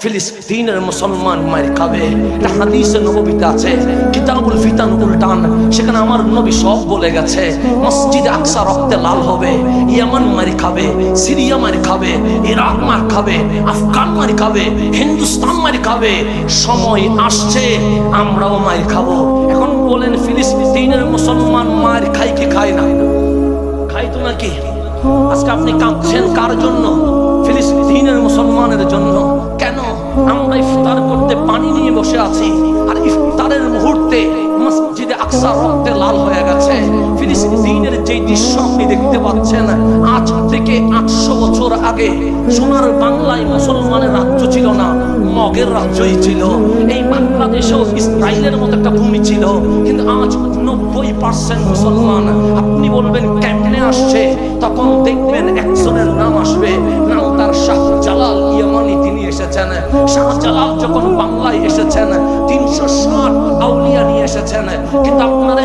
ফিলিস্তিনের মুসলমান মায়ের খাবে। এটা হাদিসে নবীতে আছে, কিতাবুল ফিতান উল্টান, সেখানে আমার নবী সব বলে গেছে, মসজিদে আকসা রক্তে লাল হবে, ইয়ামান মারি খাবে, সিরিয়া মারি খাবে, ইরাক মার খাবে, আফগান মারি খাবে, হিন্দুস্তান মারি খাবে, সময় আসছে, আমরাও মার খাব। এখন বলেন, ফিলিস্তিনের মুসলমান মার খাই কি খায় না? খাই তো নাকি? আজকে আপনি কাঁদছেন কার জন্য? ফিলিস্তিনের দৃশ্য আপনি দেখতে পাচ্ছেন, আজ থেকে আটশো বছর আগে সোনার বাংলায় মুসলমানের রাজ্য ছিল না, মগের রাজ্যই ছিল। এই বাংলাদেশেও ইসরায়েলের মতো একটা ভূমি ছিল, কিন্তু আজ নব্বই পার্সেন্ট মুসলমান, আপনি বলবেন কেমনে আসছে? তখন দেখবেন একজনের নাম আসবে, নাম তার শাহ জালাল ইয়ামানি। তিনি এসেছেন শাহ জালাল যখন বাংলায় এসেছেন, তিনশো ষাট আউলিয়া নিয়ে এসেছেন। কিন্তু আপনারা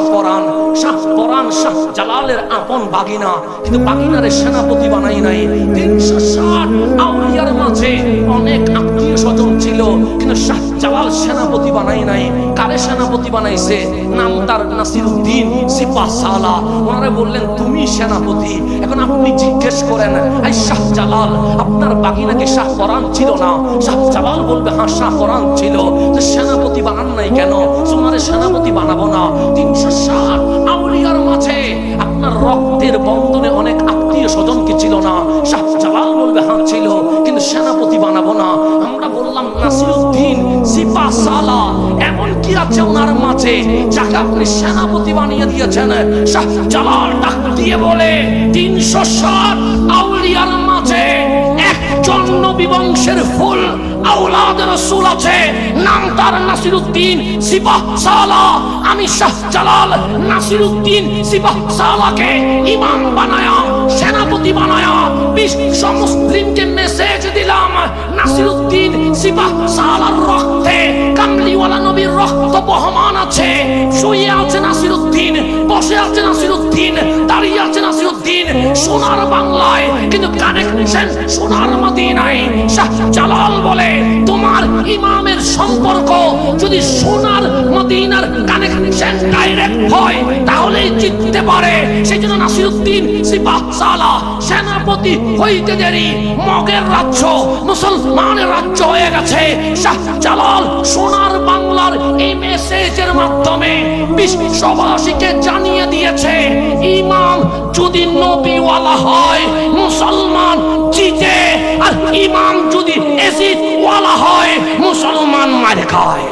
শাহ শাহ পরান শাহ জালালের আপন বাগিনা। কিন্তু বাগিনারে সেনাপতি বানাই নাই। তিনশো ষাট আউলিয়ার মাঝে অনেক আত্মীয় স্বজন ছিল, কিন্তু শাহ জালাল সেনাপতি বানাই নাই, কারে সেনাপতি বানাইছে? নাম তার নাসিরুদ্দিন সিপা সালা। ওনারা বললেন, তুমি সেনাপতি, এখন আপনি জিজ্ঞেস করেন এই শাহ জালাল, আপনার বাগিনাকে শাহ পরান ছিল না? শাহ জালাল বলবে হ্যাঁ শাহ পরান ছিল। তো সেনাপতি বানান নাই কেন? তোমার সেনাপতি বানাবো না। তিনশো ষাট আউলিয়ার মাঝে আপনার রক্তের বন্ধনে অনেক আত্মীয় স্বজন কি ছিল না। শাহ জালাল বলবে হ্যাঁ ছিল। কিন্তু সেনাপতি বানাবো না। আমরা বললাম, নাসিরুদ্দিন সিপা এমন কি আছে ওনার মাঝে, যাকে আপনি সেনাপতি বানিয়ে দিয়েছেন। জালাল ডাক দিয়ে বলে, তিনশো ষাট আউলিয়ার মাঝে একজন নবী বংশের ফুল আউলাদ রসুল আছে, নাম তার নাসিরুদ্দিন সিপাহ সালা। আমি শাহ জালাল নাসিরুদ্দিন সিপাহ সালাকে ইমাম বানায়া, সেনাপতি বানায়া, বিশ্ব মুসলিমকে মেসেজ দিলাম। নাসিরুদ্দিন সিপাহ সালার রক্ত বহমান আছে। শুয়ে আছে নাসিরুদ্দিন, বসে আছে নাসিরুদ্দিন, দাঁড়িয়ে আছে নাসিরুদ্দিন, সোনার বাংলায়। কিন্তু কানেকশন সোনার মদিনায়। শাহ জালাল বলে, তোমার ইমামের সম্পর্ক যদি সোনার মদিনার কানেকশন ডাইরেক্ট হয়, তাহলেই জিততে পারে। সেই জন্য নাসিরুদ্দিন সিপাহ সালা সেনাপতি হইতে দেরি। মগের রাজ্য, মুসলমানের রাজ্য হয়ে গেছে। শাহ জালাল, সোনার বাংলার এই মেসেজের মাধ্যমে বিশ্ববাসীকে জানিয়ে দিয়েছে ইমাম যদি নবীওয়ালা হয়, মুসলমান জিতে, আর ইমাম যদি এসিড ওয়ালা হয়, মুসলমান মারে খায়।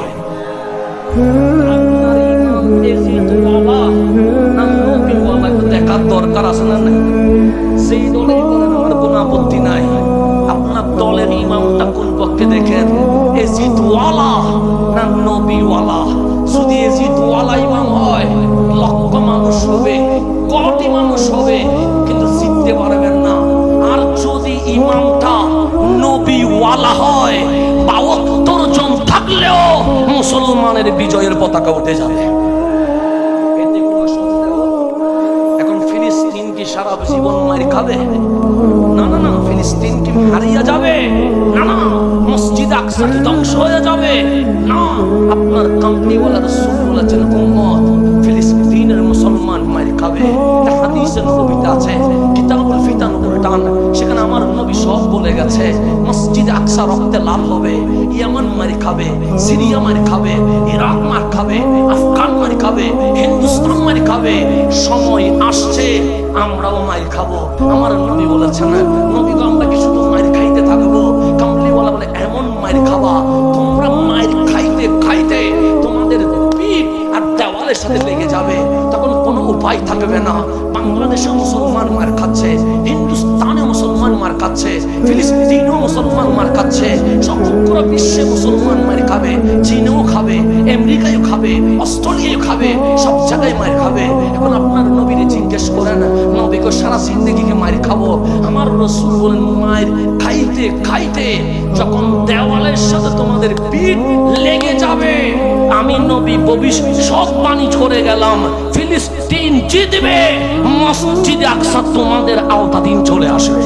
দরকার আছে না হবে, কোটি মানুষ হবে, কিন্তু জিততে পারবেন না। আর যদি ইমামটা নবীওয়ালা হয়, বাহাত্তর জন থাকলেও মুসলমানের বিজয়ের পতাকা উঠে যাবে। সারা জীবন খাবে? না না না, ফিলিস্তিন কি হারিয়ে যাবে? না না, মসজিদ আকসা ধ্বংস হয়ে যাবে? না, আপনার কামলিওয়ালা রাসূল বলেছেন, উম্মত বলে গেছে। মসজিদ আকসা রক্তে লাল হবে, ইয়ামান মারি খাবে, সিরিয়া মারি খাবে, ইরাক মার খাবে, আফগান মারি খাবে, হিন্দুস্তান মারি খাবে। সময় আসছে, আমরাও মার খাব। আমার নবী বলেছেন নবী তো আমরা কি শুধু মার খাইতে থাকব? কামলিওয়ালা বলে, এমন মার খাবা, তোমরা মার খাইতে খাইতে তোমাদের পিঠ আর দেওয়ালের সাথে লেগে যাবে। তখন কোনো উপায় থাকবে না। বাংলাদেশে মুসলমান মার খাচ্ছে, হিন্দুস্তানে মার ফিলিস্তিনও মুসলমান মার সমগ্র বিশ্বে মুসলমান মার খাবে। চীনেও খাবে, আমেরিকায়ও খাবে অস্ট্রেলিয়াও খাবে, সব জায়গায় মার খাবে। এখন আপনার নবীরে জিজ্ঞেস করেন নবীকে সারা জিন্দগিকে মার খাব। আমার রসুল বলেন, মায়ের খাইতে খাইতে যখন দেওয়ালের সাথে তোমাদের পিঠ লেগে যাবে, আমি নবী ভবিষ্যৎবাণী করে গেলাম, ফিলিস্তিন জিতবে, মসজিদে আকসা তোমাদের আওতাধীন চলে আসবে।